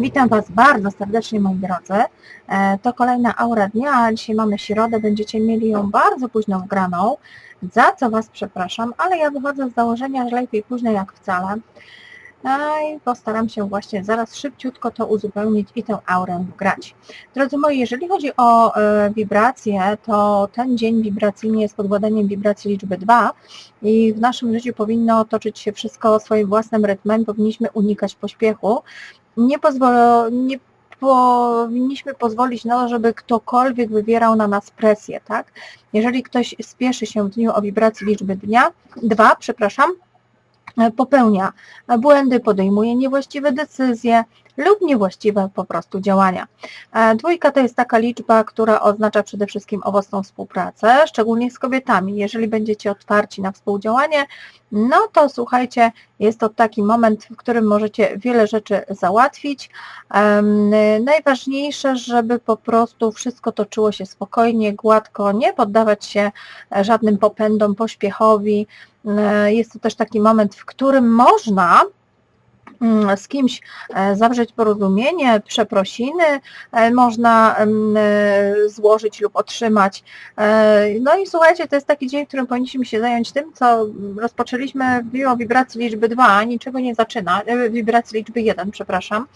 Witam Was bardzo serdecznie moi drodzy. E, To kolejna aura dnia. Dzisiaj mamy środę, będziecie mieli ją bardzo późno wgraną, za co Was przepraszam, ale ja wychodzę z założenia, że lepiej późno jak wcale. No i postaram się właśnie zaraz szybciutko to uzupełnić i tę aurę wgrać. Drodzy moi, jeżeli chodzi o e, wibracje, to ten dzień wibracyjnie jest pod władaniem wibracji liczby 2 i w naszym życiu powinno toczyć się wszystko swoim własnym rytmem, powinniśmy unikać pośpiechu, nie, pozwolo, nie powinniśmy pozwolić na to, żeby ktokolwiek wywierał na nas presję, tak? Jeżeli ktoś spieszy się w dniu o wibracji liczby dnia, dwa, przepraszam, popełnia błędy, podejmuje niewłaściwe decyzje lub niewłaściwe po prostu działania. E, Dwójka to jest taka liczba, która oznacza przede wszystkim owocną współpracę, szczególnie z kobietami. Jeżeli będziecie otwarci na współdziałanie, no to słuchajcie, jest to taki moment, w którym możecie wiele rzeczy załatwić. Najważniejsze, żeby po prostu wszystko toczyło się spokojnie, gładko, nie poddawać się żadnym popędom, pośpiechowi. E, Jest to też taki moment, w którym można z kimś e, zawrzeć porozumienie, przeprosiny e, można em, e, złożyć lub otrzymać. No i słuchajcie, to jest taki dzień, w którym powinniśmy się zająć tym, co rozpoczęliśmy w wibracji liczby 2, niczego nie zaczyna, wibracji liczby 1, przepraszam,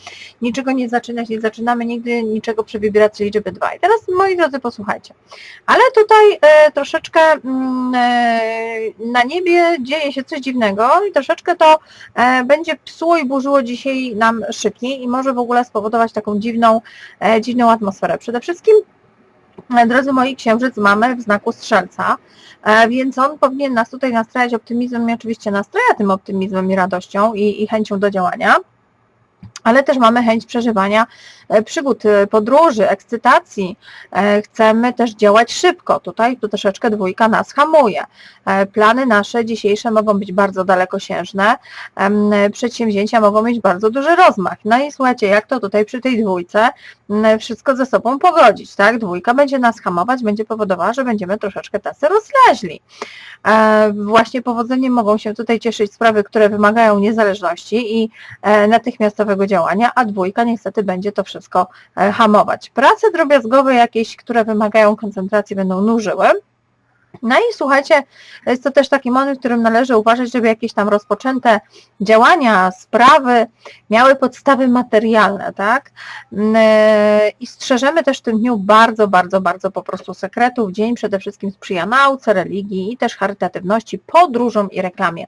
niczego nie zaczynać, nie zaczynamy nigdy niczego przy wibracji liczby 2. I teraz, moi drodzy, posłuchajcie. Ale tutaj troszeczkę mm, na niebie dzieje się coś dziwnego i troszeczkę to będzie psuło i burzyło dzisiaj nam szyki i może w ogóle spowodować taką dziwną, e, dziwną atmosferę. Przede wszystkim, e, drodzy moi, księżyc mamy w znaku strzelca, e, więc on powinien nas tutaj nastrajać optymizmem i oczywiście nastraja tym optymizmem i radością i, i chęcią do działania ale też mamy chęć przeżywania e, przygód, e, podróży, ekscytacji. E, Chcemy też działać szybko. Tutaj tu troszeczkę dwójka nas hamuje. Plany nasze dzisiejsze mogą być bardzo dalekosiężne. Przedsięwzięcia mogą mieć bardzo duży rozmach. No i słuchajcie, jak to tutaj przy tej dwójce wszystko ze sobą pogodzić, tak? Dwójka będzie nas hamować, będzie powodowała, że będziemy troszeczkę tacy rozleźli. Właśnie powodzeniem mogą się tutaj cieszyć sprawy, które wymagają niezależności i natychmiastowego działania, a dwójka niestety będzie to wszystko e, hamować. Prace drobiazgowe jakieś, które wymagają koncentracji będą nużyły. No i słuchajcie, jest to też taki moment, w którym należy uważać, żeby jakieś tam rozpoczęte działania, sprawy miały podstawy materialne, tak? Mm, e, I strzeżemy też w tym dniu bardzo, bardzo, bardzo po prostu sekretów. Dzień przede wszystkim sprzyja nauce, religii i też charytatywności, podróżom i reklamie.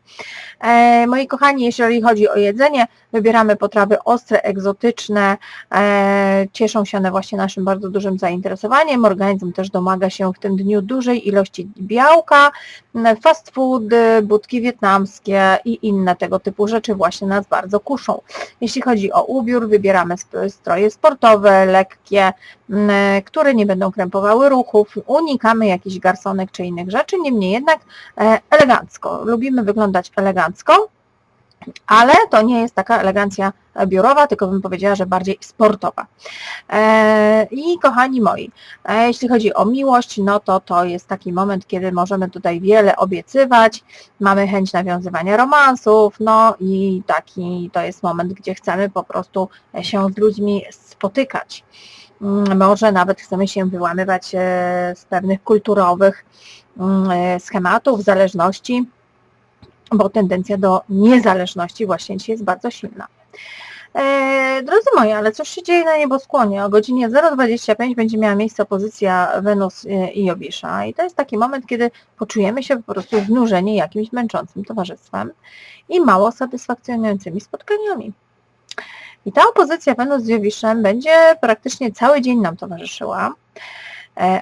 E, Moi kochani, jeżeli chodzi o jedzenie, wybieramy potrawy ostre, egzotyczne, e, cieszą się one właśnie naszym bardzo dużym zainteresowaniem. Organizm też domaga się w tym dniu dużej ilości białka, m, fast foody, budki wietnamskie i inne tego typu rzeczy właśnie nas bardzo kuszą. Jeśli chodzi o ubiór, wybieramy stroje sportowe, lekkie, m, które nie będą krępowały ruchów, unikamy jakichś garsonek czy innych rzeczy, niemniej jednak e, elegancko. Lubimy wyglądać elegancko, ale to nie jest taka elegancja biurowa, tylko bym powiedziała, że bardziej sportowa. E, I kochani moi, e, jeśli chodzi o miłość, no to to jest taki moment, kiedy możemy tutaj wiele obiecywać, mamy chęć nawiązywania romansów, no i taki to jest moment, gdzie chcemy po prostu się z ludźmi spotykać. Mm, Może nawet chcemy się wyłamywać e, z pewnych kulturowych mm, schematów, zależności, bo tendencja do niezależności właśnie dzisiaj jest bardzo silna. E, drodzy moi, ale cóż się dzieje na nieboskłonie? O godzinie 0.25 będzie miała miejsce opozycja Wenus e, i Jowisza i to jest taki moment, kiedy poczujemy się po prostu znużeni jakimś męczącym towarzystwem i mało satysfakcjonującymi spotkaniami. I ta opozycja Wenus z Jowiszem będzie praktycznie cały dzień nam towarzyszyła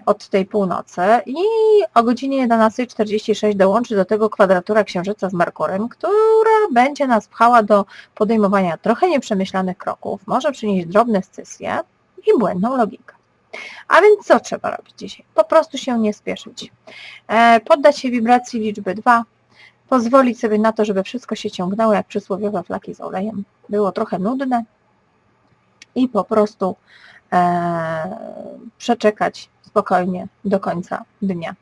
od tej północy i o godzinie 11.46 dołączy do tego kwadratura Księżyca z Merkurem, która będzie nas pchała do podejmowania trochę nieprzemyślanych kroków, może przynieść drobne scysje i błędną logikę. A więc co trzeba robić dzisiaj? Po prostu się nie spieszyć. E, Poddać się wibracji liczby 2, pozwolić sobie na to, żeby wszystko się ciągnęło jak przysłowiowe flaki z olejem. Było trochę nudne i po prostu e, przeczekać spokojnie do końca dnia.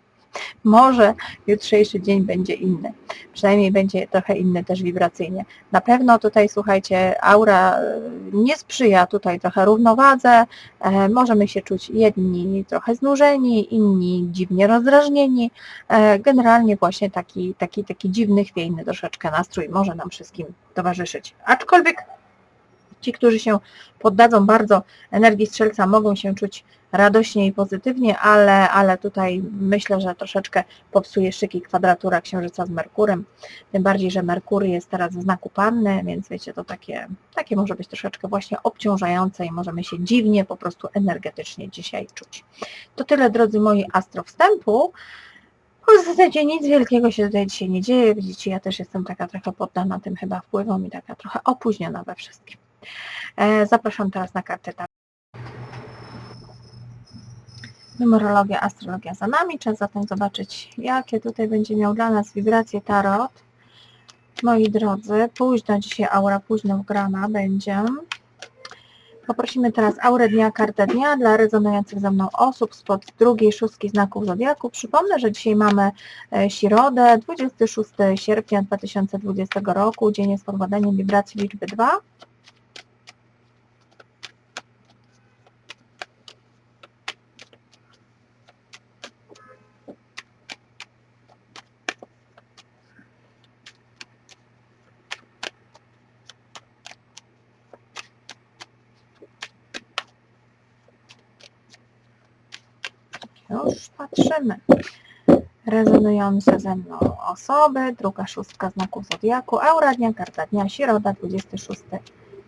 Może jutrzejszy dzień będzie inny. Przynajmniej będzie trochę inny też wibracyjnie. Na pewno tutaj, słuchajcie, aura e, nie sprzyja tutaj trochę równowadze. E, możemy się czuć jedni trochę znużeni, inni dziwnie rozdrażnieni. E, generalnie właśnie taki, taki, taki dziwny, chwiejny troszeczkę nastrój może nam wszystkim towarzyszyć. Aczkolwiek Ci, którzy się poddadzą bardzo energii strzelca, mogą się czuć radośnie i pozytywnie, ale, ale tutaj myślę, że troszeczkę popsuje szyki kwadratura Księżyca z Merkurem. Tym bardziej, że Merkury jest teraz w znaku Panny, więc wiecie, to takie, takie może być troszeczkę właśnie obciążające i możemy się dziwnie po prostu energetycznie dzisiaj czuć. To tyle, drodzy moi, astro wstępu. W zasadzie nic wielkiego się tutaj dzisiaj nie dzieje. Widzicie, ja też jestem taka trochę poddana tym chyba wpływom i taka trochę opóźniona we wszystkim. E, zapraszam teraz na kartę. Numerologia, astrologia za nami. Czas zatem zobaczyć, jakie tutaj będzie miał dla nas wibracje tarot. Moi drodzy, późno dzisiaj aura późno wgrana będzie. Poprosimy teraz aurę dnia, kartę dnia dla rezonujących ze mną osób spod drugiej szóstki znaków Zodiaku. Przypomnę, że dzisiaj mamy e, środę, 26 sierpnia 2020 roku, dzień jest pod badaniem wibracji liczby 2. Już patrzymy. Rezonujące ze mną osoby, druga szóstka znaków Zodiaku, aura dnia, karta dnia, środa, 26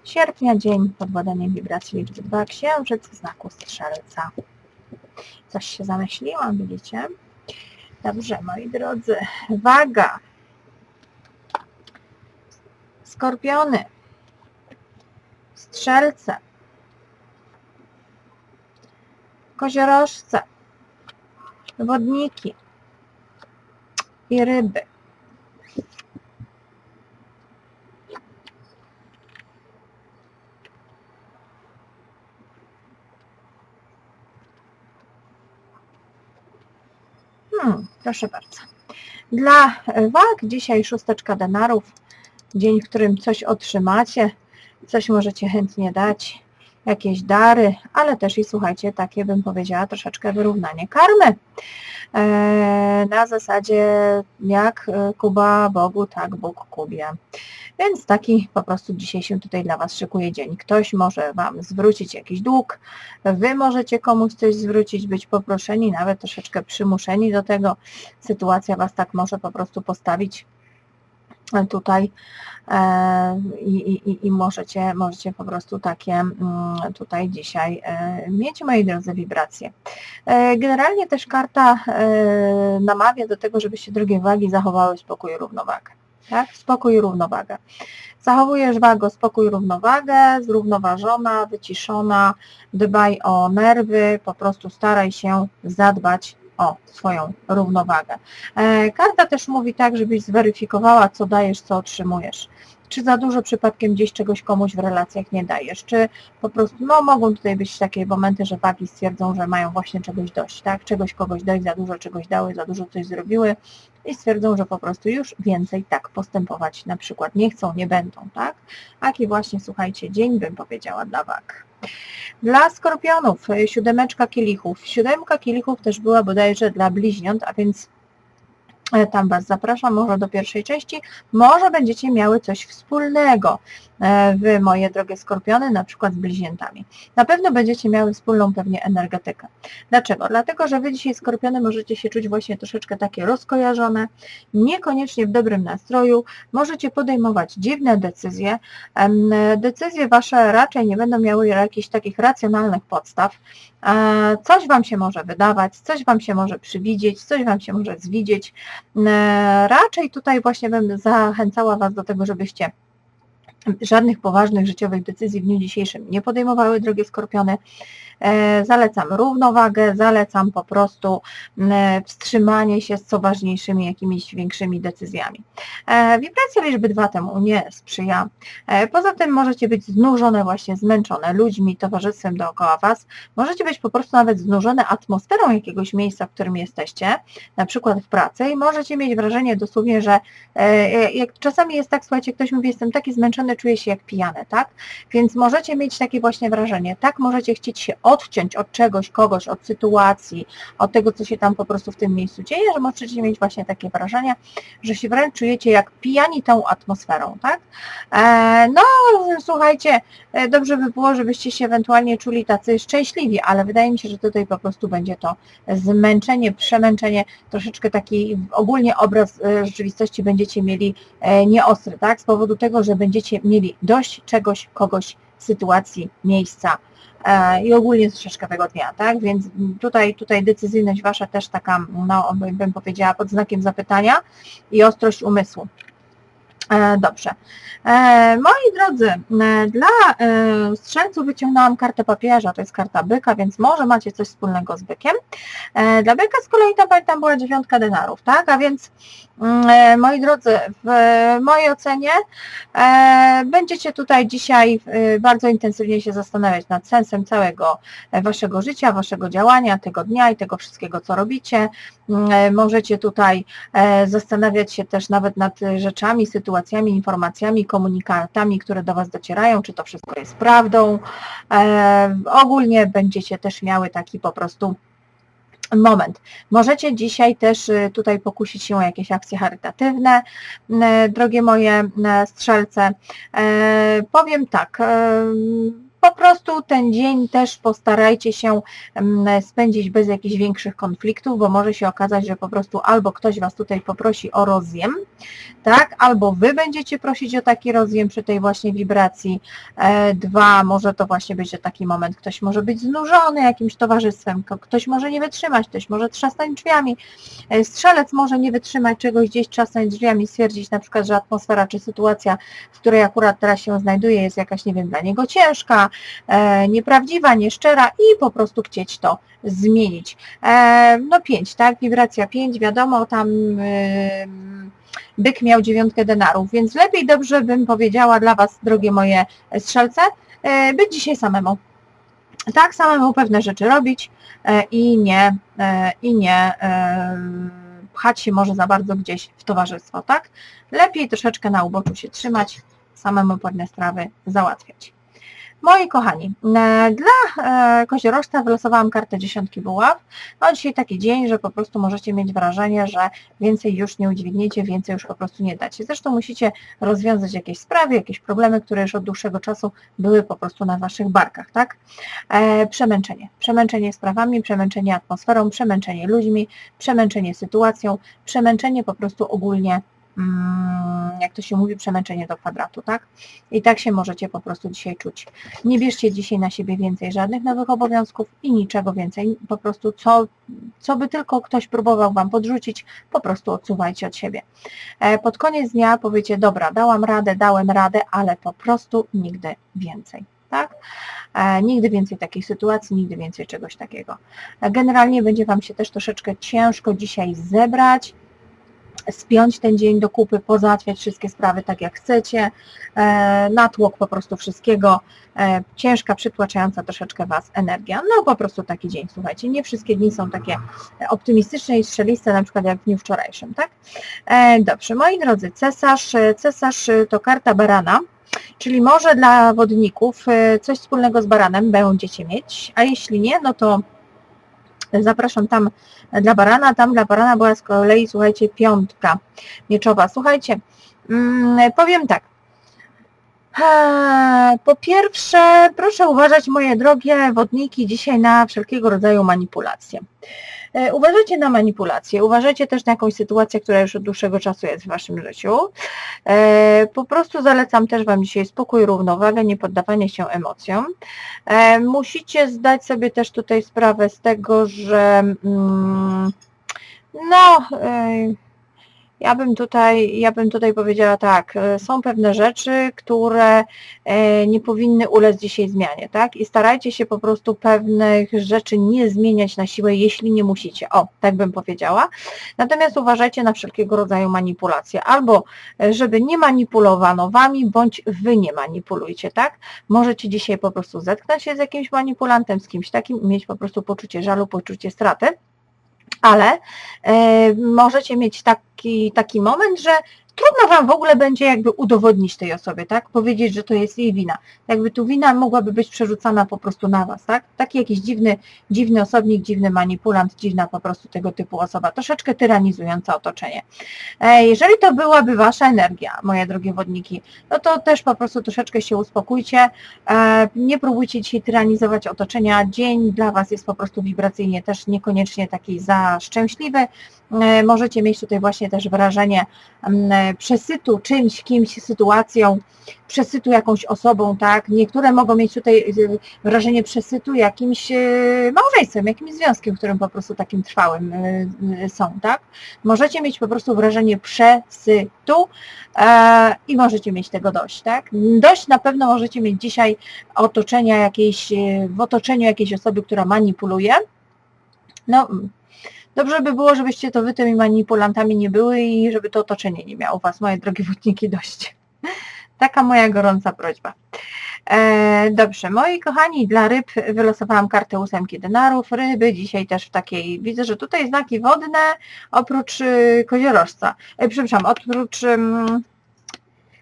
sierpnia, dzień pod badaniem wibracji liczby 2, księżyc znaku Strzelca. Coś się zamyśliłam, widzicie? Dobrze, moi drodzy, waga. Skorpiony, strzelce, koziorożce, wodniki i ryby. Hmm, proszę bardzo. Dla wag dzisiaj szósteczka denarów, dzień, w którym coś otrzymacie, coś możecie chętnie dać jakieś dary, ale też i słuchajcie, takie bym powiedziała troszeczkę wyrównanie karmy. E, na zasadzie jak Kuba Bogu, tak Bóg Kubie. Więc taki po prostu dzisiaj się tutaj dla Was szykuje dzień. Ktoś może Wam zwrócić jakiś dług, Wy możecie komuś coś zwrócić, być poproszeni, nawet troszeczkę przymuszeni do tego. Sytuacja Was tak może po prostu postawić tutaj e, i, i, i możecie, możecie po prostu takie mm, tutaj dzisiaj e, mieć, moi drodzy, wibracje. E, generalnie też karta namawia do tego, żebyście drugie wagi zachowały spokój i równowagę. Tak? Spokój i równowagę. Zachowujesz wago, spokój, równowagę, zrównoważona, wyciszona, dbaj o nerwy, po prostu staraj się zadbać o swoją równowagę. E, karta też mówi tak, żebyś zweryfikowała, co dajesz, co otrzymujesz. Czy za dużo przypadkiem gdzieś czegoś komuś w relacjach nie dajesz, czy po prostu, no mogą tutaj być takie momenty, że wagi stwierdzą, że mają właśnie czegoś dość, tak, czegoś kogoś dość, za dużo czegoś dały, za dużo coś zrobiły i stwierdzą, że po prostu już więcej tak postępować na przykład nie chcą, nie będą, tak. Taki właśnie, słuchajcie, dzień bym powiedziała dla wag. Dla skorpionów e, siódemeczka kielichów. Siódemka kielichów też była bodajże dla bliźniąt, a więc E, tam Was zapraszam, może do pierwszej części. Może będziecie miały coś wspólnego Wy, moje drogie skorpiony, na przykład z bliźniętami. Na pewno będziecie miały wspólną pewnie energetykę. Dlaczego? Dlatego, że Wy dzisiaj skorpiony możecie się czuć właśnie troszeczkę takie rozkojarzone, niekoniecznie w dobrym nastroju, możecie podejmować dziwne decyzje. Decyzje Wasze raczej nie będą miały jakichś takich racjonalnych podstaw. E, coś Wam się może wydawać, coś Wam się może przywidzieć, coś Wam się może zwidzieć. E, raczej tutaj właśnie bym zachęcała Was do tego, żebyście żadnych poważnych życiowych decyzji w dniu dzisiejszym nie podejmowały, drogie skorpiony. E, zalecam równowagę, zalecam po prostu wstrzymanie się z co ważniejszymi jakimiś większymi decyzjami. E, wibracja liczby 2 temu nie sprzyja. E, poza tym możecie być znużone, właśnie zmęczone ludźmi, towarzystwem dookoła Was. Możecie być po prostu nawet znużone atmosferą jakiegoś miejsca, w którym jesteście, na przykład w pracy i możecie mieć wrażenie dosłownie, że jak czasami jest tak, słuchajcie, ktoś mówi, jestem taki zmęczony, czuję się jak pijany, tak? Więc możecie mieć takie właśnie wrażenie, tak możecie chcieć się odciąć od czegoś, kogoś, od sytuacji, od tego, co się tam po prostu w tym miejscu dzieje, że możecie mieć właśnie takie wrażenie, że się wręcz czujecie jak pijani tą atmosferą, tak? E, no, słuchajcie, e, dobrze by było, żebyście się ewentualnie czuli tacy szczęśliwi, ale wydaje mi się, że tutaj po prostu będzie to zmęczenie, przemęczenie, troszeczkę taki ogólnie obraz e, rzeczywistości będziecie mieli nieostry, tak? Z powodu tego, że będziecie mieli dość czegoś, kogoś, sytuacji, miejsca, E, i ogólnie troszeczkę tego dnia, tak? Więc tutaj, tutaj decyzyjność Wasza też taka, no, bym powiedziała, pod znakiem zapytania i ostrość umysłu. E, dobrze. E, moi drodzy, dla strzelców wyciągnęłam kartę papieża, to jest karta byka, więc może macie coś wspólnego z bykiem. Dla byka z kolei tam, tam była dziewiątka denarów, tak? A więc Mm, e, moi drodzy, w mojej ocenie e, będziecie tutaj dzisiaj e, bardzo intensywnie się zastanawiać nad sensem całego Waszego życia, Waszego działania, tego dnia i tego wszystkiego, co robicie. Mm, możecie tutaj zastanawiać się też nawet nad rzeczami, sytuacjami, informacjami, komunikatami, które do Was docierają, czy to wszystko jest prawdą. Ogólnie będziecie też miały taki po prostu moment. Możecie dzisiaj też y, tutaj pokusić się o jakieś akcje charytatywne, y, drogie moje y, strzelce. E, powiem tak, po prostu ten dzień też postarajcie się mm, spędzić bez jakichś większych konfliktów, bo może się okazać, że po prostu albo ktoś Was tutaj poprosi o rozjem, tak, albo Wy będziecie prosić o taki rozjem przy tej właśnie wibracji. E, dwa, może to właśnie być taki moment, ktoś może być znużony jakimś towarzystwem, ktoś może nie wytrzymać, ktoś może trzasnąć drzwiami, e, strzelec może nie wytrzymać czegoś gdzieś, trzasnąć drzwiami, stwierdzić na przykład, że atmosfera czy sytuacja, w której akurat teraz się znajduje jest jakaś, nie wiem, dla niego ciężka, E, nieprawdziwa, nieszczera i po prostu chcieć to zmienić. E, no 5, tak, wibracja 5, wiadomo, tam byk miał dziewiątkę denarów, więc lepiej dobrze bym powiedziała dla Was, drogie moje strzelce, e, być dzisiaj samemu. Tak, samemu pewne rzeczy robić i nie, i nie pchać się może za bardzo gdzieś w towarzystwo, tak? Lepiej troszeczkę na uboczu się trzymać, samemu pewne sprawy załatwiać. Moi kochani, e, dla e, koziorożca wylosowałam kartę dziesiątki buław. No dzisiaj taki dzień, że po prostu możecie mieć wrażenie, że więcej już nie udźwigniecie, więcej już po prostu nie dacie. Zresztą musicie rozwiązać jakieś sprawy, jakieś problemy, które już od dłuższego czasu były po prostu na Waszych barkach, tak? E, przemęczenie. Przemęczenie sprawami, przemęczenie atmosferą, przemęczenie ludźmi, przemęczenie sytuacją, przemęczenie po prostu ogólnie jak to się mówi, przemęczenie do kwadratu, tak? I tak się możecie po prostu dzisiaj czuć. Nie bierzcie dzisiaj na siebie więcej żadnych nowych obowiązków i niczego więcej. Po prostu co, co by tylko ktoś próbował Wam podrzucić, po prostu odsuwajcie od siebie. E, pod koniec dnia powiecie, dobra, dałam radę, dałem radę, ale po prostu nigdy więcej. Tak? E, nigdy więcej takiej sytuacji, nigdy więcej czegoś takiego. E, generalnie będzie Wam się też troszeczkę ciężko dzisiaj zebrać, spiąć ten dzień do kupy, pozałatwiać wszystkie sprawy tak jak chcecie, e, natłok po prostu wszystkiego, e, ciężka, przytłaczająca troszeczkę Was energia. No po prostu taki dzień, słuchajcie, nie wszystkie dni są takie optymistyczne i strzeliste, na przykład jak w dniu wczorajszym, tak? E, dobrze, moi drodzy, cesarz, cesarz to karta barana, Czyli może dla wodników coś wspólnego z baranem będziecie mieć, a jeśli nie, no to Zapraszam tam dla barana. Tam dla barana była z kolei, słuchajcie, piątka mieczowa. Słuchajcie, mm, powiem tak. Po pierwsze, proszę uważać, moje drogie wodniki, dzisiaj na wszelkiego rodzaju manipulacje. E, uważajcie na manipulacje, uważajcie też na jakąś sytuację, która już od dłuższego czasu jest w Waszym życiu. E, po prostu zalecam też Wam dzisiaj spokój, równowagę, nie poddawanie się emocjom. E, musicie zdać sobie też tutaj sprawę z tego, że mm, no Ja bym tutaj, ja bym tutaj powiedziała tak, e, są pewne rzeczy, które e, nie powinny ulec dzisiaj zmianie, tak? I starajcie się po prostu pewnych rzeczy nie zmieniać na siłę, jeśli nie musicie. O, tak bym powiedziała. Natomiast uważajcie na wszelkiego rodzaju manipulacje. Albo, e, żeby nie manipulowano wami, bądź wy nie manipulujcie, tak? Możecie dzisiaj po prostu zetknąć się z jakimś manipulantem, z kimś takim mieć po prostu poczucie żalu, poczucie straty ale e, możecie mieć taki, taki moment, że trudno Wam w ogóle będzie jakby udowodnić tej osobie, tak? Powiedzieć, że to jest jej wina. Jakby tu wina mogłaby być przerzucana po prostu na Was, tak? Taki jakiś dziwny, dziwny osobnik, dziwny manipulant, dziwna po prostu tego typu osoba, troszeczkę tyranizująca otoczenie. E, jeżeli to byłaby Wasza energia, moje drogie wodniki, no to też po prostu troszeczkę się uspokójcie, e, nie próbujcie dzisiaj tyranizować otoczenia, dzień dla Was jest po prostu wibracyjnie też niekoniecznie taki za szczęśliwy, e, możecie mieć tutaj właśnie też wrażenie przesytu czymś, kimś, sytuacją, przesytu jakąś osobą, tak? Niektóre mogą mieć tutaj y, wrażenie przesytu jakimś y, małżeństwem, jakimś związkiem, którym po prostu takim trwałym y, są, tak? Możecie mieć po prostu wrażenie przesytu e, i możecie mieć tego dość, tak? Dość na pewno możecie mieć dzisiaj otoczenia jakiejś, w otoczeniu jakiejś osoby, która manipuluje. No, Dobrze by było, żebyście to wy tymi manipulantami nie były i żeby to otoczenie nie miało was, moje drogie wodniki, dość. Taka moja gorąca prośba. E, dobrze, moi kochani, dla ryb wylosowałam kartę ósemki denarów. Ryby dzisiaj też w takiej, widzę, że tutaj znaki wodne, oprócz y, koziorożca, e, przepraszam, oprócz um,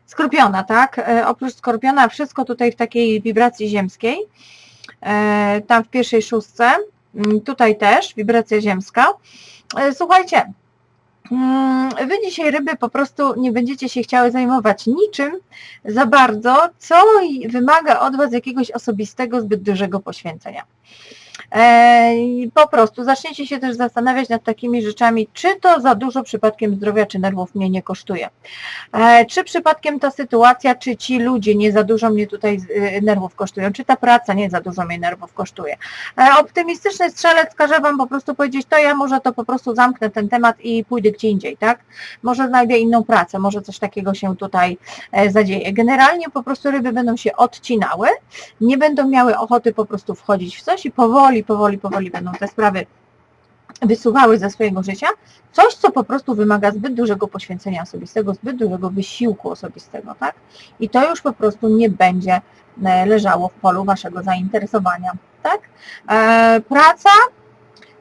skorpiona, tak? E, oprócz skorpiona wszystko tutaj w takiej wibracji ziemskiej. E, tam w pierwszej szóstce tutaj też wibracja ziemska. E, słuchajcie, mm, Wy dzisiaj ryby po prostu nie będziecie się chciały zajmować niczym za bardzo, co wymaga od Was jakiegoś osobistego, zbyt dużego poświęcenia. E, po prostu zaczniecie się też zastanawiać nad takimi rzeczami, czy to za dużo przypadkiem zdrowia czy nerwów mnie nie kosztuje. E, czy przypadkiem ta sytuacja, czy ci ludzie nie za dużo mnie tutaj y, nerwów kosztują, czy ta praca nie za dużo mnie nerwów kosztuje. E, optymistyczny strzelec każe Wam po prostu powiedzieć, to ja może to po prostu zamknę ten temat i pójdę gdzie indziej, tak? Może znajdę inną pracę, może coś takiego się tutaj zadzieje. Generalnie po prostu ryby będą się odcinały, nie będą miały ochoty po prostu wchodzić w coś i powoli powoli, powoli, powoli będą te sprawy wysuwały ze swojego życia, coś, co po prostu wymaga zbyt dużego poświęcenia osobistego, zbyt dużego wysiłku osobistego, tak? I to już po prostu nie będzie e, leżało w polu Waszego zainteresowania, tak? E, praca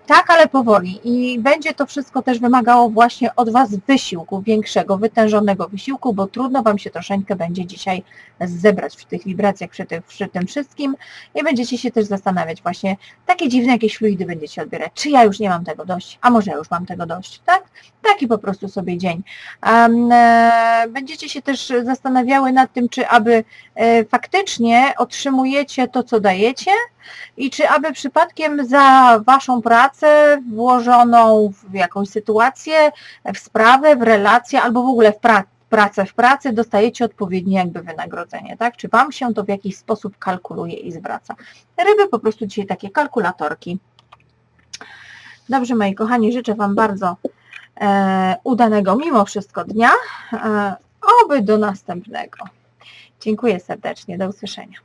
tak, ale powoli i będzie to wszystko też wymagało właśnie od Was wysiłku, większego, wytężonego wysiłku, bo trudno Wam się troszeczkę będzie dzisiaj zebrać przy tych wibracjach, przy, przy tym wszystkim i będziecie się też zastanawiać właśnie, takie dziwne jakieś fluidy będziecie odbierać, czy ja już nie mam tego dość, a może ja już mam tego dość, tak? Taki po prostu sobie dzień. E, będziecie się też zastanawiały nad tym, czy aby e, faktycznie otrzymujecie to, co dajecie, i czy aby przypadkiem za Waszą pracę włożoną w jakąś sytuację, w sprawę, w relację albo w ogóle w pracę, pracę w pracy dostajecie odpowiednie jakby wynagrodzenie, tak? Czy Wam się to w jakiś sposób kalkuluje i zwraca? Ryby po prostu dzisiaj takie kalkulatorki. Dobrze, moi kochani, życzę Wam bardzo e, udanego mimo wszystko dnia. E, oby do następnego. Dziękuję serdecznie, do usłyszenia.